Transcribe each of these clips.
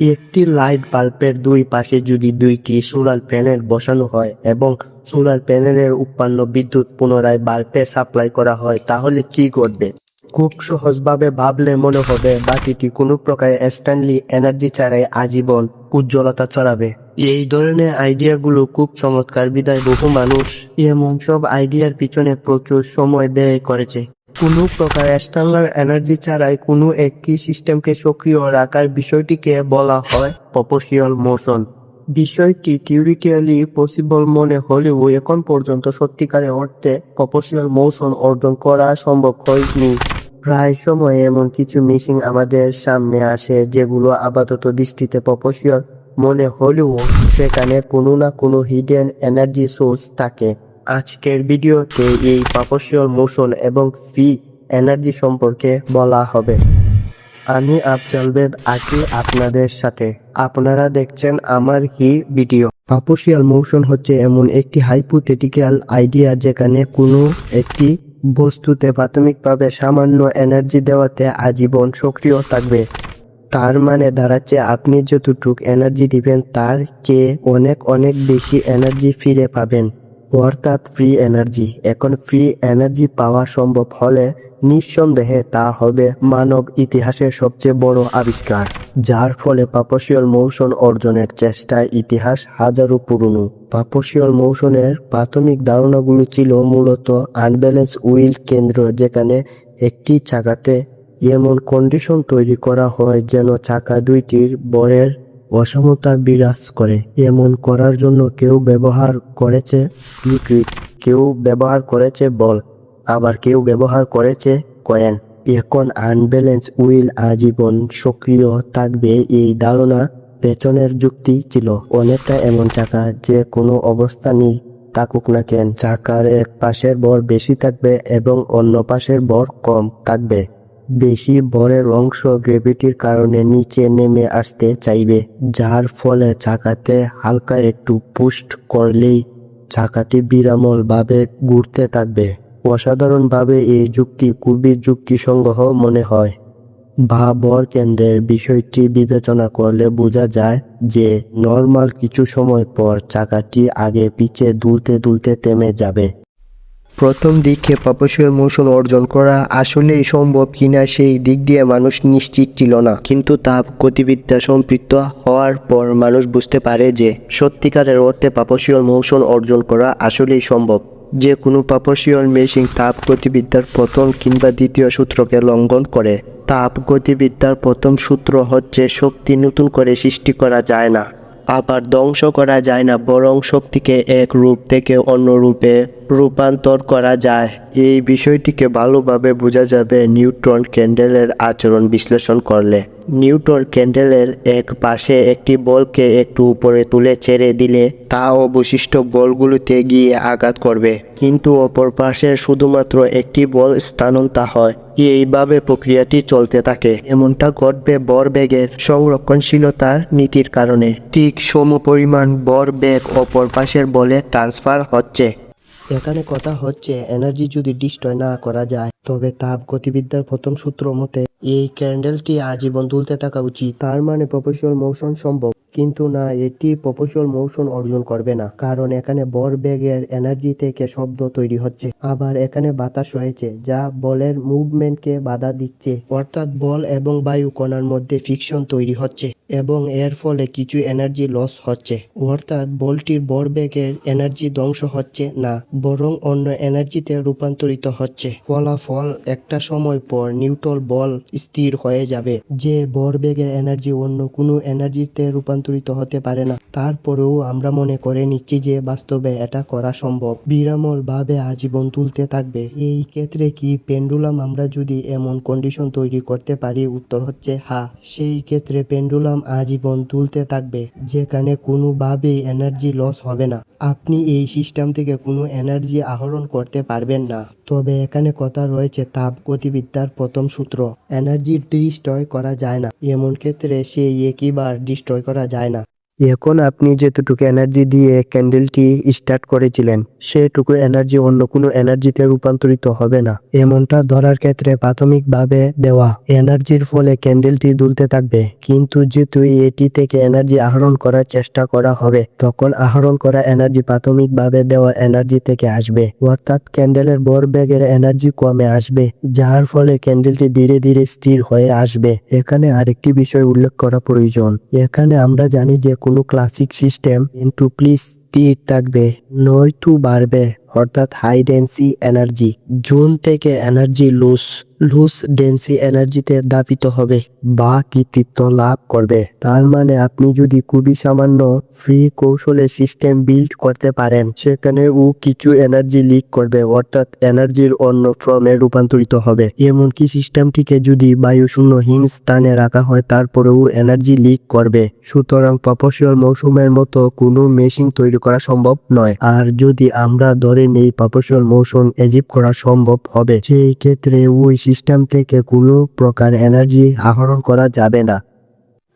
একটি লাইট বাল্বের দুই পাশে যদি দুইটি সোলার প্যানেল বসানো হয় এবং সোলার প্যানেলের উৎপন্ন বিদ্যুৎ পুনরায় বাল্বে সাপ্লাই করা হয়, তাহলে কি ঘটবে? খুব সহজভাবে ভাবলে মনে হবে বাতিটি কোনো প্রকার স্ট্যান্ডলি এনার্জি ছাড়াই আজীবন উজ্জ্বলতা ছড়াবে। এই ধরনের আইডিয়াগুলো খুব চমৎকার, বিদায়। বহু মানুষ এমন সব আইডিয়ার পিছনে প্রচুর সময় ব্যয় করেছে। কোনো প্রকার এক্সটার্নাল এনার্জি ছাড়াই কোনো একটি সিস্টেমকে সক্রিয় রাখার বিষয়টিকে বলা হয় প্রপোশিয়াল মোশন বিষয়টি থিওরিটিক্যালি পসিবল মনে হলেও এখন পর্যন্ত সত্যিকারের অর্থে প্রপোশিয়াল মোশন অর্জন করা সম্ভব হয়নি। প্রায় সময় এমন কিছু মেশিন আমাদের সামনে আসে যেগুলো আপাতত দৃষ্টিতে প্রপোশিয়াল মনে হলেও সেখানে কোনো না কোনো হিডেন এনার্জি সোর্স থাকে। আজকের ভিডিওতে এই প্রপোশিয়াল মোশন এবং ফ্রি এনার্জি সম্পর্কে বলা হবে। আমি আফজালবেদ আছি আপনাদের সাথে। আপনারা দেখছেন আমার হি ভিডিও। পাপোশিয়াল মোশন হচ্ছে এমন একটি হাইপোথেটিক্যাল আইডিয়া যেখানে কোনো একটি বস্তুতে প্রাথমিকভাবে সামান্য এনার্জি দেওয়াতে আজীবন সক্রিয় থাকবে। তার মানে দাঁড়াচ্ছে আপনি যতটুক এনার্জি দিবেন, তার চেয়ে অনেক অনেক বেশি এনার্জি ফিরে পাবেন। অর্থাৎ ফ্রি এনার্জি এখন ফ্রি এনার্জি পাওয়া সম্ভব হলে নিঃসন্দেহে তা হবে মানব ইতিহাসের সবচেয়ে বড় আবিষ্কার, যার ফলে পাপসিয়াল মৌসুম অর্জনের চেষ্টায় ইতিহাস হাজারো পুরনো। পাপসিয়াল মৌসুমের প্রাথমিক ধারণাগুলো ছিল মূলত আনব্যালেন্স উইল কেন্দ্র, যেখানে একটি চাকাতে এমন কন্ডিশন তৈরি করা হয় যেন চাকা দুইটির বরের অসমতা বিরাজ করে। এমন করার জন্য কেউ ব্যবহার করেছে? কেউ ব্যবহার করেছে বল। আবার কেউ ব্যবহার করেছে কয়েন। এখন আনব্যালেন্স উইল আজীবন সক্রিয় থাকবে এই ধারণা পেছনের যুক্তি ছিল। অনেকটা এমন চাকা যে কোনো অবস্থানই থাকুক না কেন। চাকার এক পাশের ভর বেশি থাকবে এবং অন্য পাশের ভর কম থাকবে। বেশি ভরের অংশ গ্রেভিটির কারণে নিচে নেমে আসতে চাইবে, যার ফলে চাকাতে হালকা একটু পুষ্ট করলেই চাকাটি বিরামল ভাবে ঘুরতে থাকবে। অসাধারণভাবে এই যুক্তি খুবই যুক্তিসঙ্গহ মনে হয়। বা ভর কেন্দ্রের বিষয়টি বিবেচনা করলে বোঝা যায় যে নর্মাল কিছু সময় পর চাকাটি আগে পিছে দুলতে দুলতে থেমে যাবে। প্রথম দিকে প্রপোশিয়াল মোশন অর্জন করা আসলেই সম্ভব কিনা সেই দিক দিয়ে মানুষ নিশ্চিত ছিল না। কিন্তু তাপ গতিবিদ্যা সম্পৃক্ত হওয়ার পর মানুষ বুঝতে পারে যে সত্যিকারের অর্থে প্রপোশিয়াল মোশন অর্জন করা আসলেই সম্ভব। যে কোনো প্রপোশিয়াল মেশিন তাপ গতিবিদ্যার প্রথম কিংবা দ্বিতীয় সূত্রকে লঙ্ঘন করে। তাপ গতিবিদ্যার প্রথম সূত্র হচ্ছে শক্তি নতুন করে সৃষ্টি করা যায় না। আবার ধ্বংস করা যায় না, বরং শক্তিকে এক রূপ থেকে অন্য রূপে রূপান্তর করা যায়। এই বিষয়টিকে ভালোভাবে বোঝা যাবে নিউট্রন ক্যান্ডেলের আচরণ বিশ্লেষণ করলে। নিউটন ক্যান্ডেলের এক পাশে একটি বলকে একটু উপরে তুলে ছেড়ে দিলে তা অবশিষ্ট বলগুলোতে গিয়ে আঘাত করবে। কিন্তু অপর পাশে শুধুমাত্র একটি বল স্থানান্তর হয়। এইভাবে প্রক্রিয়াটি চলতে থাকে। এমনটা ঘটবে বরবেগের সংরক্ষণশীলতার নীতির কারণে। ঠিক সম পরিমাণ বরবেগ অপর পাশের বলে ট্রান্সফার হচ্ছে। এখানে কথা হচ্ছে এনার্জি যদি ডিস্ট্রয় না করা যায়, তবে তাপ গতিবিদ্যার প্রথম সূত্র মতে, এই ক্যান্ডেলটি আজীবন তুলতে থাকা উচিত। তার মানে প্রপোশিয়াল মোশন সম্ভব। কিন্তু না, এটি প্রপোশিয়াল মোশন অর্জন করবে না, কারণ এখানে বর বেগের এনার্জি থেকে শব্দ তৈরি হচ্ছে। আবার এখানে বাতাস রয়েছে, যা বলের মুভমেন্টকে বাধা দিচ্ছে, অর্থাৎ বল এবং বায়ু কণার মধ্যে ফিকশন তৈরি হচ্ছে, এবং এর ফলে কিছু এনার্জি লস হচ্ছে। অর্থাৎ বলটির বরবেগের এনার্জি ধ্বংস হচ্ছে না, বরং অন্য এনার্জিতে রূপান্তরিত হচ্ছে। ফলাফল একটা সময় পর নিউট্রল বল স্থির হয়ে যাবে। যে বরবেগের এনার্জি অন্য কোনো এনার্জিতে রূপান্তরিত হতে পারে না। তারপরেও আমরা মনে করে নিচ্ছি যে বাস্তবে এটা করা সম্ভব। বিরামল ভাবে আজীবন তুলতে থাকবে। এই ক্ষেত্রে কি পেন্ডুলাম আমরা যদি এমন কন্ডিশন তৈরি করতে পারি? উত্তর হচ্ছে হা। সেই ক্ষেত্রে পেন্ডুলাম আজীবন তুলতে থাকবে, যেখানে কোনোভাবেই এনার্জি লস হবে না। আপনি এই সিস্টেম থেকে কোনো এনার্জি আহরণ করতে পারবেন না। তবে এখানে কথা রয়েছে তাপ গতিবিদ্যার প্রথম সূত্র। এনার্জি ডিস্ট্রয় করা যায় না। এমন ক্ষেত্রে সেই একইবার ডিস্ট্রয় করা যায় না। এখন আপনি যেতটুকু এনার্জি দিয়ে ক্যান্ডেলটি স্টার্ট করেছিলেন, সেটুকু এনার্জি অন্য কোনো এনার্জিতে রূপান্তরিত হবে না। এমনটা ধরার ক্ষেত্রে প্রাথমিকভাবে দেওয়া এনার্জির ফলে ক্যান্ডেলটি দুলতে থাকবে। কিন্তু যেহেতু এটি থেকে এনার্জি আহরণ করার চেষ্টা করা হবে, তখন আহরণ করা এনার্জি প্রাথমিকভাবে দেওয়া এনার্জি থেকে আসবে। অর্থাৎ ক্যান্ডেলের বর ব্যাগের এনার্জি কমে আসবে, যার ফলে ক্যান্ডেলটি ধীরে ধীরে স্থির হয়ে আসবে। এখানে আরেকটি বিষয় উল্লেখ করা প্রয়োজন। এখানে আমরা জানি যে কোনো ক্লাসিক সিস্টেম কিন্তু প্লিজ স্থির থাকবে নয়তো বাড়বে। অর্থাৎ হাই ডেন্সি এনার্জি জুন থেকে এনার্জি লুজ লুজ ডেন্সি এনার্জিতে দাপিত হবে, বা কৃতিত্ব লাভ করবে। তার মানে আপনি যদি খুবই সামান্য ফ্রি কৌশলে সিস্টেম বিল্ড করতে পারেন, সেখানে ও কিছু এনার্জি লিক করবে, অর্থাৎ এনার্জির অন্য ফর্মে রূপান্তরিত হবে। এমনকি সিস্টেমটিকে যদি বায়ুশূন্যহীন স্থানে রাখা হয়, তারপরেও এনার্জি লিক করবে। সুতরাং প্রপোশিয়াল মৌসুমের মতো কোনো মেশিন তৈরি করা সম্ভব নয়। আর যদি আমরা ধরে নেই পাপসর মৌসুম, এজিপ করা সম্ভব হবে। সেই ক্ষেত্রে ওই সিস্টেম থেকে কোনো প্রকার এনার্জি আহরণ করা যাবে না।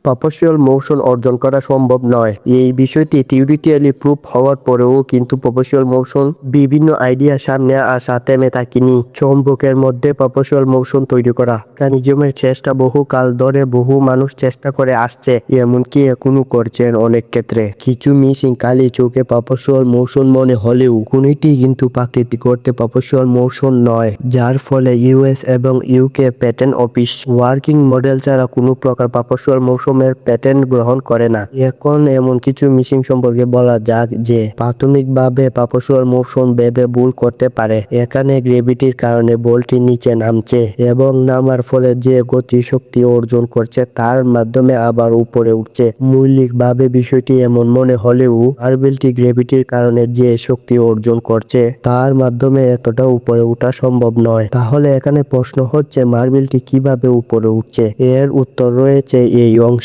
প্রপোশিয়াল মোশন অর্জন করা সম্ভব নয়। এই বিষয়টি থিওরিটিক্যালি প্রুফ হওয়ার পরেও কিন্তু প্রপোশিয়াল মোশন বিভিন্ন আইডিয়া সামনে আসা থেমে থাকেনি চৌম্বকের মধ্যে প্রপোশিয়াল মোশন তৈরি করা। মেকানিজমের চেষ্টা বহু কাল ধরে বহু মানুষ চেষ্টা করে আসছে, এমনকি এখনও করছেন অনেক ক্ষেত্রে। কিছু মিসিং কালি চোখে প্রপোশিয়াল মোশন মনে হলেও কোনটি কিন্তু প্রাকৃতিক করতে প্রপোশিয়াল মোশন নয়, যার ফলে ইউএস এবং UK patent office, working model ছাড়া কোনো প্রকার প্রপোশিয়াল মৌসুমের প্যাটেন্ট গ্রহণ করে না। এখন এমন কিছু মিশিং সম্পর্কে বলা যাক যে প্রাথমিকভাবে প্রপোশিয়াল মৌসুম ভেবে ভুল করতে পারে। এখানে গ্রেভিটির কারণে বলটি নিচে নামছে এবং নামার ফলে যে গতি শক্তি অর্জন করছে তার মাধ্যমে আবার উপরে উঠছে। মৌলিকভাবে বিষয়টি এমন মনে হলেও মার্বেলটি গ্রেভিটির কারণে যে শক্তি অর্জন করছে তার মাধ্যমে এতটা উপরে ওঠা সম্ভব নয়। তাহলে এখানে প্রশ্ন হচ্ছে মার্বেলটি কীভাবে উপরে উঠছে? এর উত্তর রয়েছে এই অংশে।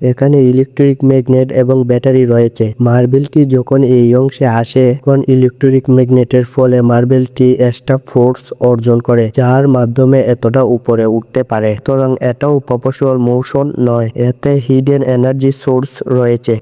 এখানে ইলেকট্রিক ম্যাগনেট এবং ব্যাটারি রয়েছে। মার্বেলটি যখন এই অংশে আসে, তখন ইলেকট্রিক ম্যাগনেটের ফলে মার্বেলটি এক্সট্রা ফোর্স অর্জন করে, যার মাধ্যমে এতটা উপরে উঠতে পারে। সুতরাং এটাও প্রপোশনাল মোশন নয়, এতে হিডেন এনার্জি সোর্স রয়েছে।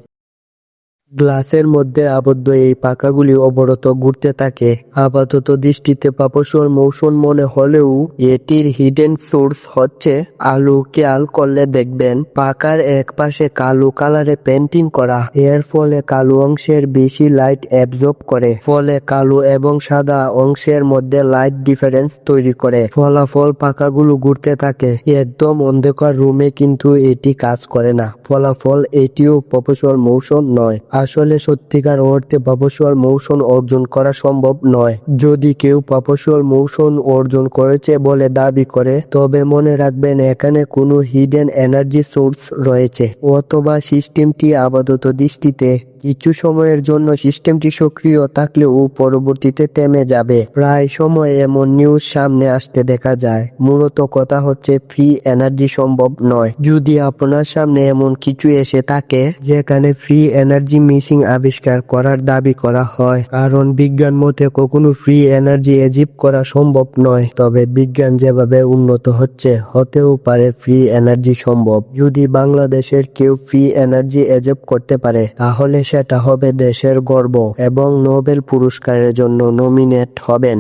গ্লাসের মধ্যে আবদ্ধ এই পাখাগুলি অবরত ঘুরতে থাকে। আপাতত দৃষ্টিতে পাপসর মৌসুম মনে হলেও এটির হিডেন সোর্স হচ্ছে আলু। খেয়াল করলে দেখবেন পাকার এক পাশে কালো কালারে পেন্টিং করা। এর ফলে কালো অংশের বেশি লাইট অ্যাবজর্ব করে। ফলে কালো এবং সাদা অংশের মধ্যে লাইট ডিফারেন্স তৈরি করে। ফলাফল পাকাগুলো ঘুরতে থাকে। একদম অন্ধকার রুমে কিন্তু এটি কাজ করে না। ফলাফল এটিও প্রফেসর মৌসুম নয়। আসলে সত্যিকার অর্থে পাপসুয়াল মৌসুম অর্জন করা সম্ভব নয়। যদি কেউ পাপসুয়াল মৌসুম অর্জন করেছে বলে দাবি করে, তবে মনে রাখবেন এখানে কোনো হিডেন এনার্জি সোর্স রয়েছে, অথবা সিস্টেমটি আপাতত দৃষ্টিতে কিছু সময়ের জন্য সিস্টেমটি সক্রিয় থাকলেও পরবর্তীতে থেমে যাবে। প্রায় সময় এমন নিউজ সামনে আসতে দেখা যায়। মূলত কথা হচ্ছে, ফ্রি এনার্জি সম্ভব নয়। যদি আপনার সামনে এমন কিছু এসে থাকে, যেখানে ফ্রি এনার্জি মিসিং আবিষ্কার করার দাবি করা হয়, কারণ বিজ্ঞান মতে কখনো ফ্রি এনার্জি এজিপ করা সম্ভব নয়। তবে বিজ্ঞান যেভাবে উন্নত হচ্ছে, হতেও পারে ফ্রি এনার্জি সম্ভব। যদি বাংলাদেশের কেউ ফ্রি এনার্জি এজেপ করতে পারে, তাহলে সেটা হবে দেশের গর্ব এবং নোবেল পুরস্কারের জন্য নমিনেট হবেন।